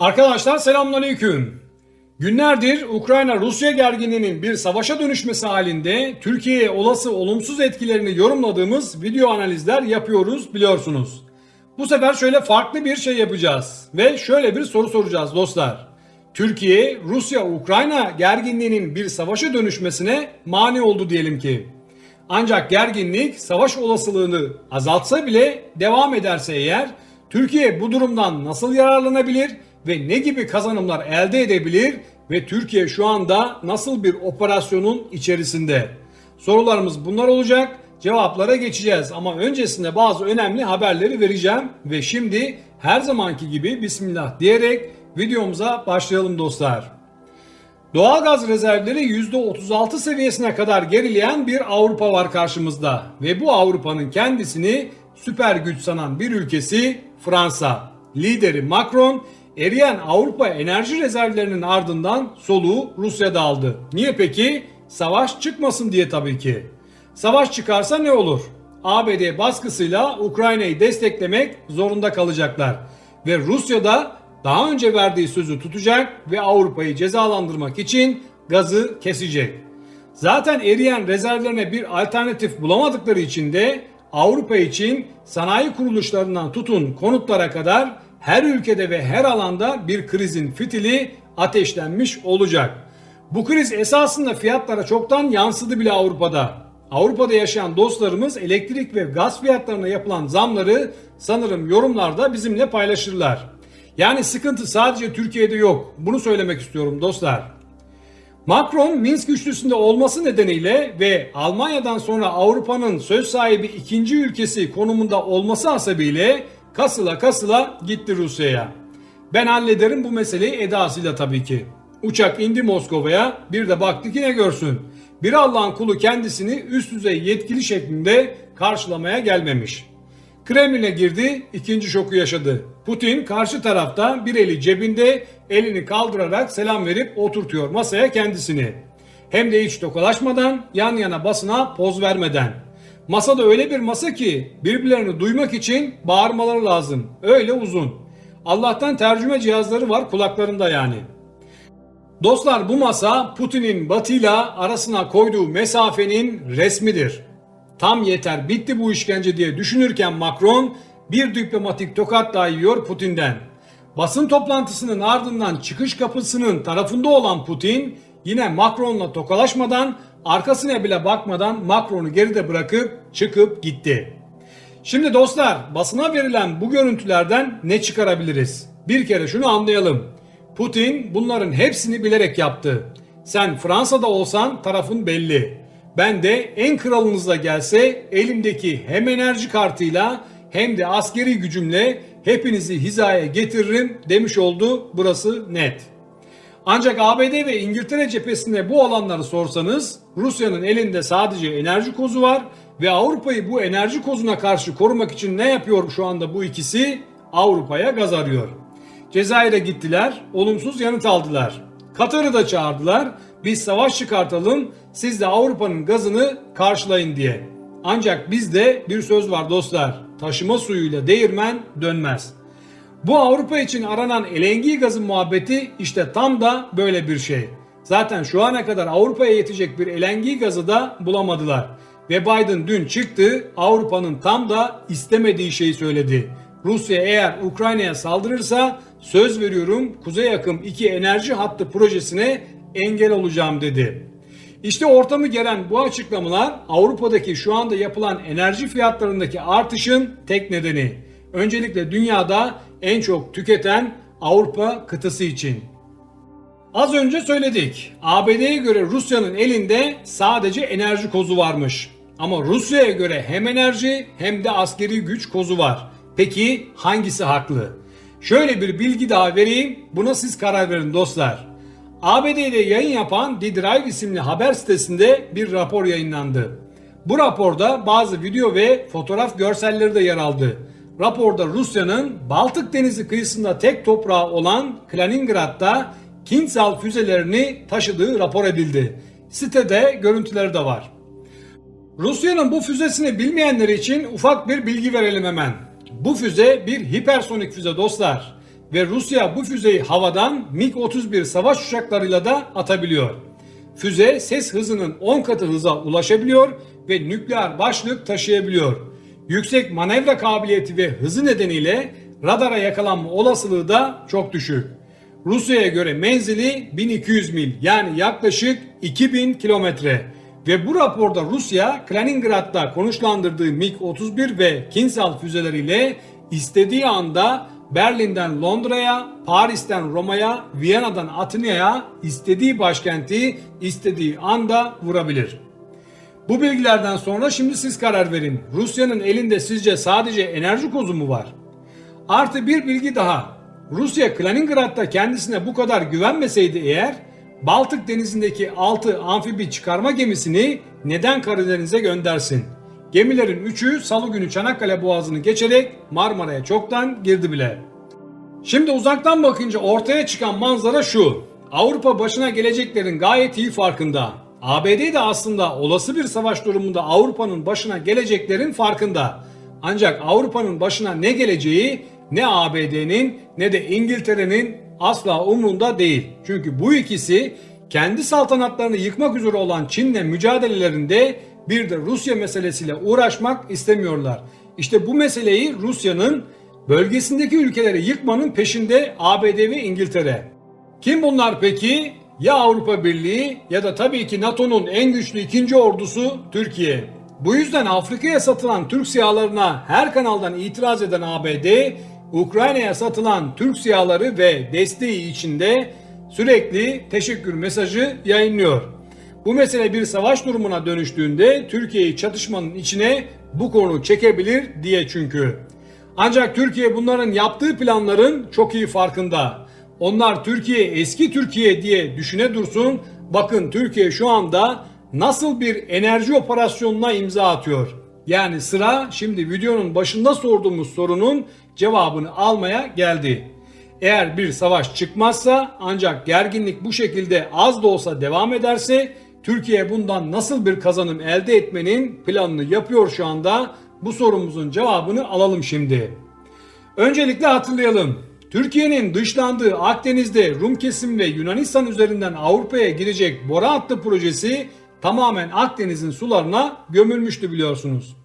Arkadaşlar selamünaleyküm. Günlerdir Ukrayna-Rusya gerginliğinin bir savaşa dönüşmesi halinde Türkiye'ye olası olumsuz etkilerini yorumladığımız video analizler yapıyoruz biliyorsunuz. Bu sefer şöyle farklı bir şey yapacağız ve şöyle bir soru soracağız dostlar. Türkiye, Rusya-Ukrayna gerginliğinin bir savaşa dönüşmesine mani oldu diyelim ki. Ancak gerginlik savaş olasılığını azaltsa bile devam ederse eğer Türkiye bu durumdan nasıl yararlanabilir ve ne gibi kazanımlar elde edebilir ve Türkiye şu anda nasıl bir operasyonun içerisinde? Sorularımız bunlar olacak. Cevaplara geçeceğiz ama öncesinde bazı önemli haberleri vereceğim ve şimdi her zamanki gibi bismillah diyerek videomuza başlayalım dostlar. Doğalgaz rezervleri %36 seviyesine kadar gerileyen bir Avrupa var karşımızda ve bu Avrupa'nın kendisini süper güç sanan bir ülkesi Fransa. Lideri Macron eriyen Avrupa enerji rezervlerinin ardından soluğu Rusya'da aldı. Niye peki? Savaş çıkmasın diye tabii ki. Savaş çıkarsa ne olur? ABD baskısıyla Ukrayna'yı desteklemek zorunda kalacaklar ve Rusya'da daha önce verdiği sözü tutacak ve Avrupa'yı cezalandırmak için gazı kesecek. Zaten eriyen rezervlerine bir alternatif bulamadıkları için de Avrupa için sanayi kuruluşlarından tutun konutlara kadar her ülkede ve her alanda bir krizin fitili ateşlenmiş olacak. Bu kriz esasında fiyatlara çoktan yansıdı bile Avrupa'da. Avrupa'da yaşayan dostlarımız elektrik ve gaz fiyatlarına yapılan zamları sanırım yorumlarda bizimle paylaşırlar. Yani sıkıntı sadece Türkiye'de yok. Bunu söylemek istiyorum dostlar. Macron Minsk üçlüsünde olması nedeniyle ve Almanya'dan sonra Avrupa'nın söz sahibi ikinci ülkesi konumunda olması hasebiyle kasıla kasıla gitti Rusya'ya. Ben hallederim bu meseleyi edasıyla tabii ki. Uçak indi Moskova'ya bir de baktı ki ne görsün. Bir Allah'ın kulu kendisini üst düzey yetkili şeklinde karşılamaya gelmemiş. Kremlin'e girdi, ikinci şoku yaşadı. Putin karşı tarafta bir eli cebinde elini kaldırarak selam verip oturtuyor masaya kendisini. Hem de hiç tokalaşmadan, yan yana basına poz vermeden. Masada öyle bir masa ki birbirlerini duymak için bağırmaları lazım. Öyle uzun. Allah'tan tercüme cihazları var kulaklarında yani. Dostlar bu masa Putin'in batıyla arasına koyduğu mesafenin resmidir. Tam yeter bitti bu işkence diye düşünürken Macron bir diplomatik tokat daha yiyor Putin'den. Basın toplantısının ardından çıkış kapısının tarafında olan Putin yine Macron'la tokalaşmadan arkasına bile bakmadan Macron'u geride bırakıp çıkıp gitti. Şimdi dostlar basına verilen bu görüntülerden ne çıkarabiliriz? Bir kere şunu anlayalım. Putin bunların hepsini bilerek yaptı. Sen Fransa'da olsan tarafın belli. Ben de en kralınızla gelse elimdeki hem enerji kartıyla hem de askeri gücümle hepinizi hizaya getiririm demiş oldu. Burası net. Ancak ABD ve İngiltere cephesinde bu alanları sorsanız Rusya'nın elinde sadece enerji kozu var ve Avrupa'yı bu enerji kozuna karşı korumak için ne yapıyor şu anda bu ikisi? Avrupa'ya gaz arıyor. Cezayir'e gittiler, olumsuz yanıt aldılar. Katar'ı da çağırdılar. Biz savaş çıkartalım, siz de Avrupa'nın gazını karşılayın diye. Ancak bizde bir söz var dostlar. Taşıma suyuyla değirmen dönmez. Bu Avrupa için aranan LNG gazı muhabbeti işte tam da böyle bir şey. Zaten şu ana kadar Avrupa'ya yetecek bir LNG gazı da bulamadılar. Ve Biden dün çıktı Avrupa'nın tam da istemediği şeyi söyledi. Rusya eğer Ukrayna'ya saldırırsa söz veriyorum Kuzey Akım 2 enerji hattı projesine engel olacağım dedi. İşte ortamı gelen bu açıklamalar Avrupa'daki şu anda yapılan enerji fiyatlarındaki artışın tek nedeni. Öncelikle dünyada en çok tüketen Avrupa kıtası için. Az önce söyledik. ABD'ye göre Rusya'nın elinde sadece enerji kozu varmış. Ama Rusya'ya göre hem enerji hem de askeri güç kozu var. Peki hangisi haklı? Şöyle bir bilgi daha vereyim. Buna siz karar verin dostlar. ABD'de yayın yapan The Drive isimli haber sitesinde bir rapor yayınlandı. Bu raporda bazı video ve fotoğraf görselleri de yer aldı. Raporda Rusya'nın Baltık Denizi kıyısında tek toprağı olan Kaliningrad'da Kinzhal füzelerini taşıdığı rapor edildi. Sitede görüntüleri de var. Rusya'nın bu füzesini bilmeyenler için ufak bir bilgi verelim hemen. Bu füze bir hipersonik füze dostlar. ve Rusya bu füzeyi havadan MiG-31 savaş uçaklarıyla da atabiliyor. Füze ses hızının 10 katı hıza ulaşabiliyor ve nükleer başlık taşıyabiliyor. Yüksek manevra kabiliyeti ve hızı nedeniyle radara yakalanma olasılığı da çok düşük. Rusya'ya göre menzili 1200 mil yani yaklaşık 2000 kilometre. Ve bu raporda Rusya Kaliningrad'da konuşlandırdığı MiG-31 ve Kinsal füzeleriyle istediği anda Berlin'den Londra'ya, Paris'ten Roma'ya, Viyana'dan Atina'ya istediği başkenti istediği anda vurabilir. Bu bilgilerden sonra şimdi siz karar verin. Rusya'nın elinde sizce sadece enerji kozu mu var? Artı bir bilgi daha. Rusya Kaliningrad'da kendisine bu kadar güvenmeseydi eğer Baltık denizindeki 6 amfibi çıkarma gemisini neden Karadeniz'e göndersin? Gemilerin 3'ü salı günü Çanakkale Boğazı'nı geçerek Marmara'ya çoktan girdi bile. Şimdi uzaktan bakınca ortaya çıkan manzara şu. Avrupa başına geleceklerin gayet iyi farkında. ABD de aslında olası bir savaş durumunda Avrupa'nın başına geleceklerin farkında. Ancak Avrupa'nın başına ne geleceği ne ABD'nin ne de İngiltere'nin asla umrunda değil. Çünkü bu ikisi kendi saltanatlarını yıkmak üzere olan Çin'le mücadelelerinde bir de Rusya meselesiyle uğraşmak istemiyorlar. İşte bu meseleyi Rusya'nın bölgesindeki ülkeleri yıkmanın peşinde ABD ve İngiltere. Kim bunlar peki? Ya Avrupa Birliği ya da tabii ki NATO'nun en güçlü ikinci ordusu Türkiye. Bu yüzden Afrika'ya satılan Türk sihalarına her kanaldan itiraz eden ABD, Ukrayna'ya satılan Türk sihaları ve desteği içinde sürekli teşekkür mesajı yayınlıyor. Bu mesele bir savaş durumuna dönüştüğünde Türkiye'yi çatışmanın içine bu konu çekebilir diye çünkü. Ancak Türkiye bunların yaptığı planların çok iyi farkında. Onlar Türkiye eski Türkiye diye düşüne dursun. Bakın Türkiye şu anda nasıl bir enerji operasyonuna imza atıyor. Yani sıra şimdi videonun başında sorduğumuz sorunun cevabını almaya geldi. Eğer bir savaş çıkmazsa ancak gerginlik bu şekilde az da olsa devam ederse Türkiye bundan nasıl bir kazanım elde etmenin planını yapıyor şu anda. Bu sorumuzun cevabını alalım şimdi. Öncelikle hatırlayalım. Türkiye'nin dışlandığı Akdeniz'de Rum kesim ve Yunanistan üzerinden Avrupa'ya girecek boru hattı projesi tamamen Akdeniz'in sularına gömülmüştü biliyorsunuz.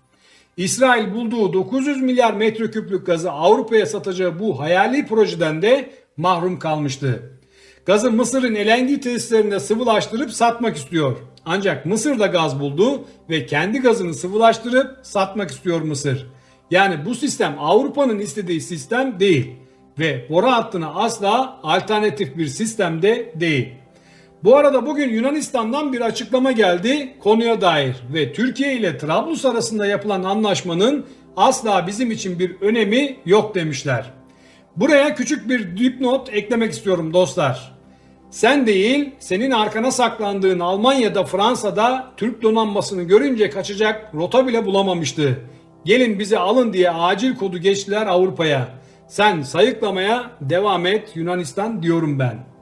İsrail bulduğu 900 milyar metreküplük gazı Avrupa'ya satacağı bu hayali projeden de mahrum kalmıştı. Gazı Mısır'ın LNG tesislerinde sıvılaştırıp satmak istiyor. Ancak Mısır da gaz buldu ve kendi gazını sıvılaştırıp satmak istiyor Mısır. Yani bu sistem Avrupa'nın istediği sistem değil ve boru hattına asla alternatif bir sistemde değil. Bu arada bugün Yunanistan'dan bir açıklama geldi konuya dair ve Türkiye ile Trablus arasında yapılan anlaşmanın asla bizim için bir önemi yok demişler. Buraya küçük bir dipnot eklemek istiyorum dostlar. Sen değil, senin arkana saklandığın Almanya'da, Fransa'da Türk donanmasını görünce kaçacak rota bile bulamamıştı. Gelin bizi alın diye acil kodu geçtiler Avrupa'ya. Sen sayıklamaya devam et Yunanistan diyorum ben.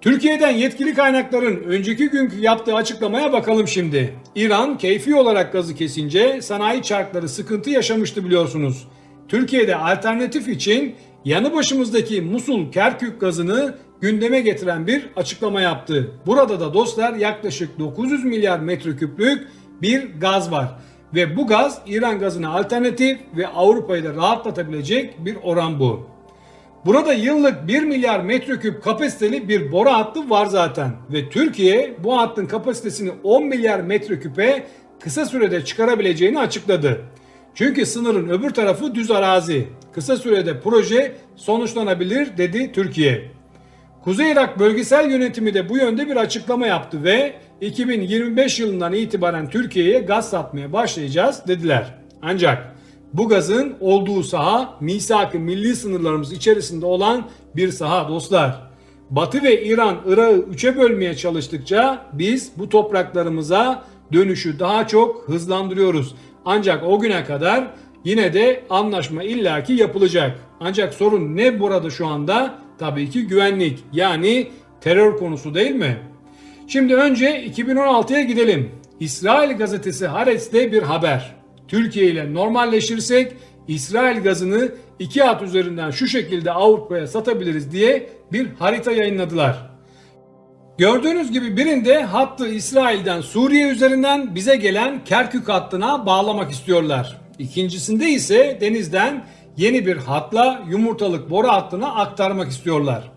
Türkiye'den yetkili kaynakların önceki günkü yaptığı açıklamaya bakalım şimdi. İran keyfi olarak gazı kesince sanayi çarkları sıkıntı yaşamıştı biliyorsunuz. Türkiye'de alternatif için yanı başımızdaki Musul Kerkük gazını gündeme getiren bir açıklama yaptı. Burada da dostlar yaklaşık 900 milyar metreküplük bir gaz var. Ve bu gaz İran gazına alternatif ve Avrupa'yı da rahatlatabilecek bir oran bu. Burada yıllık 1 milyar metreküp kapasiteli bir boru hattı var zaten. Ve Türkiye bu hattın kapasitesini 10 milyar metreküpe kısa sürede çıkarabileceğini açıkladı. Çünkü sınırın öbür tarafı düz arazi. Kısa sürede proje sonuçlanabilir dedi Türkiye. Kuzey Irak Bölgesel Yönetimi de bu yönde bir açıklama yaptı ve 2025 yılından itibaren Türkiye'ye gaz satmaya başlayacağız dediler. Ancak bu gazın olduğu saha misak-ı milli sınırlarımız içerisinde olan bir saha dostlar. Batı ve İran Irak'ı üçe bölmeye çalıştıkça biz bu topraklarımıza dönüşü daha çok hızlandırıyoruz. Ancak o güne kadar yine de anlaşma illaki yapılacak. Ancak sorun ne burada şu anda? Tabii ki güvenlik yani terör konusu değil mi? Şimdi önce 2016'ya gidelim. İsrail gazetesi Haaretz'te bir haber. Türkiye ile normalleşirsek İsrail gazını iki hat üzerinden şu şekilde Avrupa'ya satabiliriz diye bir harita yayınladılar. Gördüğünüz gibi birinde hattı İsrail'den Suriye üzerinden bize gelen Kerkük hattına bağlamak istiyorlar. İkincisinde ise denizden yeni bir hatla yumurtalık boru hattına aktarmak istiyorlar.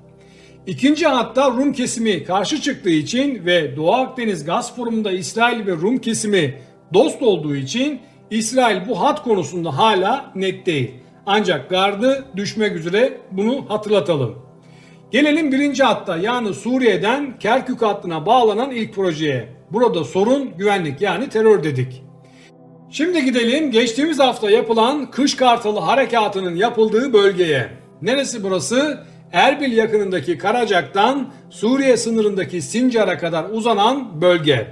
İkinci hatta Rum kesimi karşı çıktığı için ve Doğu Akdeniz gaz forumunda İsrail ve Rum kesimi dost olduğu için İsrail bu hat konusunda hala net değil. Ancak gardı düşmek üzere bunu hatırlatalım. Gelelim birinci hatta yani Suriye'den Kerkük hattına bağlanan ilk projeye. Burada sorun güvenlik yani terör dedik. Şimdi gidelim geçtiğimiz hafta yapılan Kış Kartalı Harekatı'nın yapıldığı bölgeye. Neresi burası? Erbil yakınındaki Karacak'tan Suriye sınırındaki Sincar'a kadar uzanan bölge.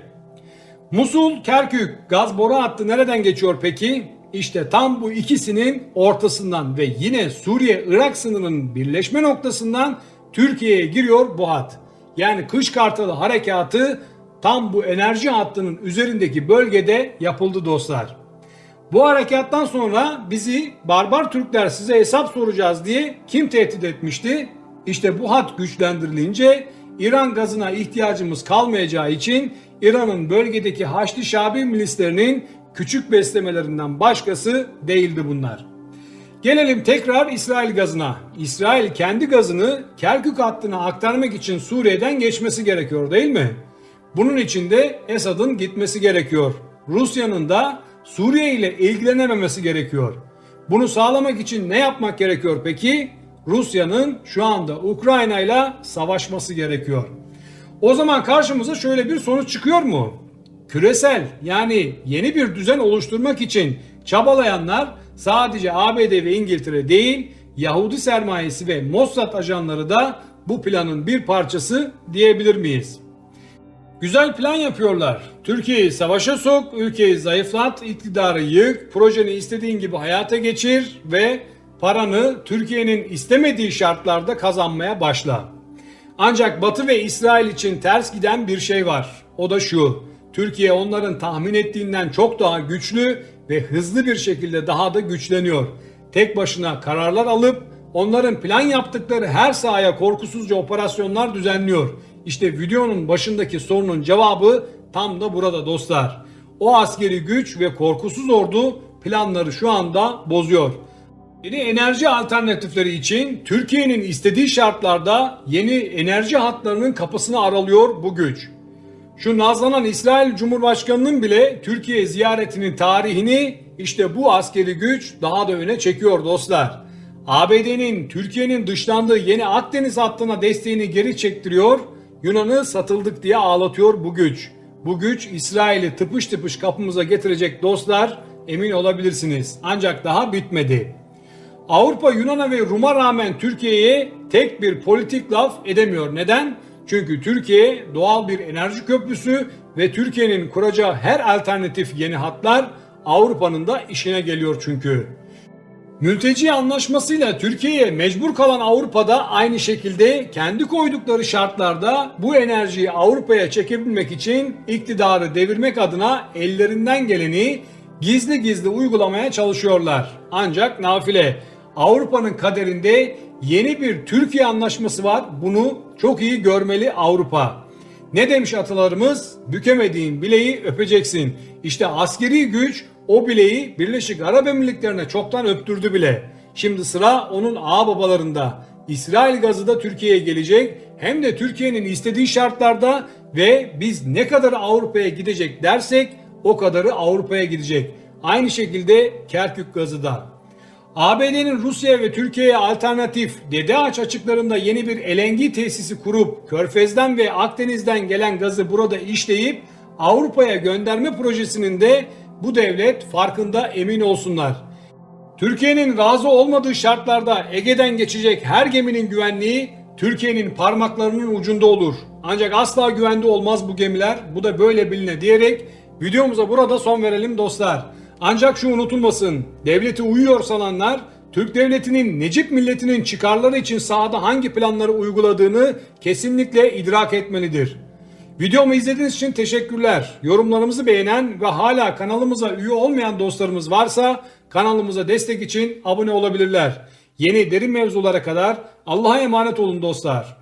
Musul, Kerkük gaz boru hattı nereden geçiyor peki? İşte tam bu ikisinin ortasından ve yine Suriye-Irak sınırının birleşme noktasından Türkiye'ye giriyor bu hat. Yani Kış Kartalı Harekatı tam bu enerji hattının üzerindeki bölgede yapıldı dostlar. Bu harekattan sonra bizi barbar Türkler size hesap soracağız diye kim tehdit etmişti? İşte bu hat güçlendirilince İran gazına ihtiyacımız kalmayacağı için İran'ın bölgedeki Haçlı Şabi milislerinin küçük beslemelerinden başkası değildi bunlar. Gelelim tekrar İsrail gazına. İsrail kendi gazını Kerkük hattına aktarmak için Suriye'den geçmesi gerekiyor değil mi? Bunun için de Esad'ın gitmesi gerekiyor. Rusya'nın da Suriye ile ilgilenememesi gerekiyor. Bunu sağlamak için ne yapmak gerekiyor peki? Rusya'nın şu anda Ukrayna ile savaşması gerekiyor. O zaman karşımıza şöyle bir sonuç çıkıyor mu? Küresel yani yeni bir düzen oluşturmak için çabalayanlar sadece ABD ve İngiltere değil, Yahudi sermayesi ve Mossad ajanları da bu planın bir parçası diyebilir miyiz? Güzel plan yapıyorlar. Türkiye'yi savaşa sok, ülkeyi zayıflat, iktidarı yık, projeni istediğin gibi hayata geçir ve paranı Türkiye'nin istemediği şartlarda kazanmaya başla. Ancak Batı ve İsrail için ters giden bir şey var. O da şu. Türkiye onların tahmin ettiğinden çok daha güçlü ve hızlı bir şekilde daha da güçleniyor. Tek başına kararlar alıp onların plan yaptıkları her sahaya korkusuzca operasyonlar düzenliyor. İşte videonun başındaki sorunun cevabı tam da burada dostlar. O askeri güç ve korkusuz ordu planları şu anda bozuyor. Yeni enerji alternatifleri için Türkiye'nin istediği şartlarda yeni enerji hatlarının kapısını aralıyor bu güç. Şu nazlanan İsrail Cumhurbaşkanı'nın bile Türkiye ziyaretinin tarihini işte bu askeri güç daha da öne çekiyor dostlar. ABD'nin Türkiye'nin dışlandığı yeni Akdeniz hattına desteğini geri çektiriyor, Yunan'ı satıldık diye ağlatıyor bu güç. Bu güç İsrail'i tıpış tıpış kapımıza getirecek dostlar emin olabilirsiniz. Ancak daha bitmedi. Avrupa Yunan'a ve Rum'a rağmen Türkiye'ye tek bir politik laf edemiyor. Neden? Çünkü Türkiye doğal bir enerji köprüsü ve Türkiye'nin kuracağı her alternatif yeni hatlar Avrupa'nın da işine geliyor çünkü. Mülteci anlaşmasıyla Türkiye'ye mecbur kalan Avrupa'da aynı şekilde kendi koydukları şartlarda bu enerjiyi Avrupa'ya çekebilmek için iktidarı devirmek adına ellerinden geleni gizli gizli uygulamaya çalışıyorlar. Ancak nafile Avrupa'nın kaderinde yeni bir Türkiye anlaşması var. Bunu çok iyi görmeli Avrupa. Ne demiş atalarımız? Bükemediğin bileği öpeceksin. İşte askeri güç o bileği Birleşik Arap Emirlikleri'ne çoktan öptürdü bile. Şimdi sıra onun ağ babalarında. İsrail gazı da Türkiye'ye gelecek. Hem de Türkiye'nin istediği şartlarda ve biz ne kadar Avrupa'ya gidecek dersek o kadarı Avrupa'ya gidecek. Aynı şekilde Kerkük gazı da. ABD'nin Rusya ve Türkiye'ye alternatif Dede Ağaç açıklarında yeni bir LNG tesisi kurup Körfez'den ve Akdeniz'den gelen gazı burada işleyip Avrupa'ya gönderme projesinin de bu devlet farkında emin olsunlar. Türkiye'nin razı olmadığı şartlarda Ege'den geçecek her geminin güvenliği Türkiye'nin parmaklarının ucunda olur. Ancak asla güvende olmaz bu gemiler. Bu da böyle biline diyerek videomuza burada son verelim dostlar. Ancak şu unutulmasın. Devleti uyuyor sananlar Türk devletinin Necip milletinin çıkarları için sahada hangi planları uyguladığını kesinlikle idrak etmelidir. Videomu izlediğiniz için teşekkürler. Yorumlarımızı beğenen ve hala kanalımıza üye olmayan dostlarımız varsa kanalımıza destek için abone olabilirler. Yeni derin mevzulara kadar Allah'a emanet olun dostlar.